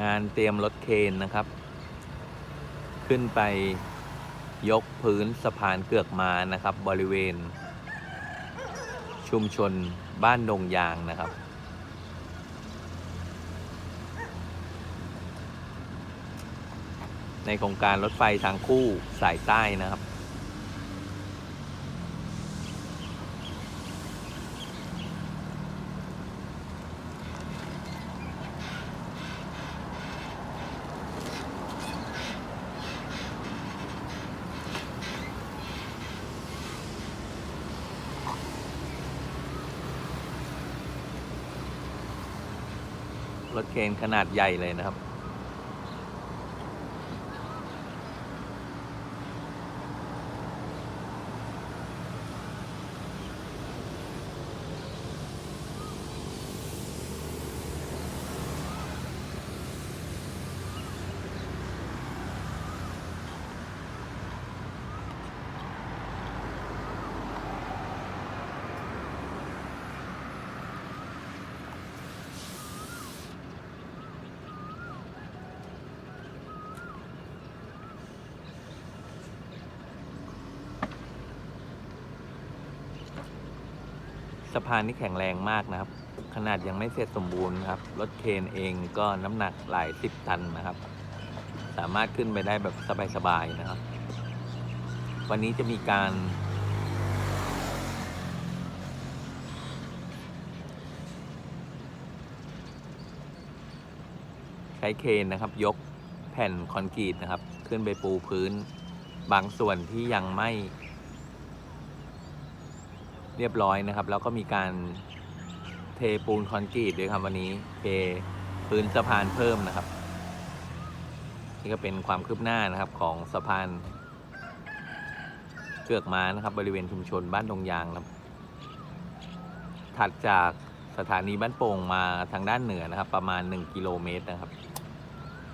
งานเตรียมรถเคนนะครับ ขึ้นไปยกพื้นสะพานเกือกมานะครับ บริเวณ ชุมชนบ้านดงยางนะครับ ในโครงการรถไฟทางคู่สายใต้นะครับ รถเคนขนาดใหญ่เลยนะครับ สะพานนี้แข็งแรงมากนะครับ ขนาดยังไม่เสร็จสมบูรณ์ครับ รถเคนเองก็น้ำหนักหลายสิบตันนะครับ สามารถขึ้นไปได้แบบสบายๆนะครับ วันนี้จะมีการ ใช้เคนนะครับ ยกแผ่นคอนกรีตนะครับ ขึ้นไปปูพื้น บางส่วนที่ยังไม่ รียบร้อยนะครับ แล้วก็มีการเทปูนคอนกรีตด้วยครับวันนี้เทพื้นสะพานเพิ่มนะครับ นี่ก็เป็นความคืบหน้านะครับของสะพานเกือกม้านะครับ บริเวณชุมชนบ้านดงยางครับ ถัดจากสถานีบ้านโป่งมาทางด้านเหนือนะครับ ประมาณ 1 กิโลเมตรนะครับ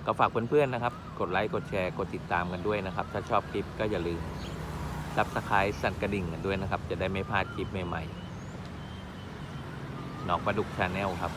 ก็ฝากเพื่อนๆนะครับ กดไลค์กดแชร์กดติดตามกันด้วยนะครับ ถ้าชอบคลิปก็อย่าลืม ซับสไครต์สั่นกระดิ่งกันด้วยนะครับ จะได้ไม่พลาดคลิปใหม่ๆน้องปลาดุกชาแนลครับ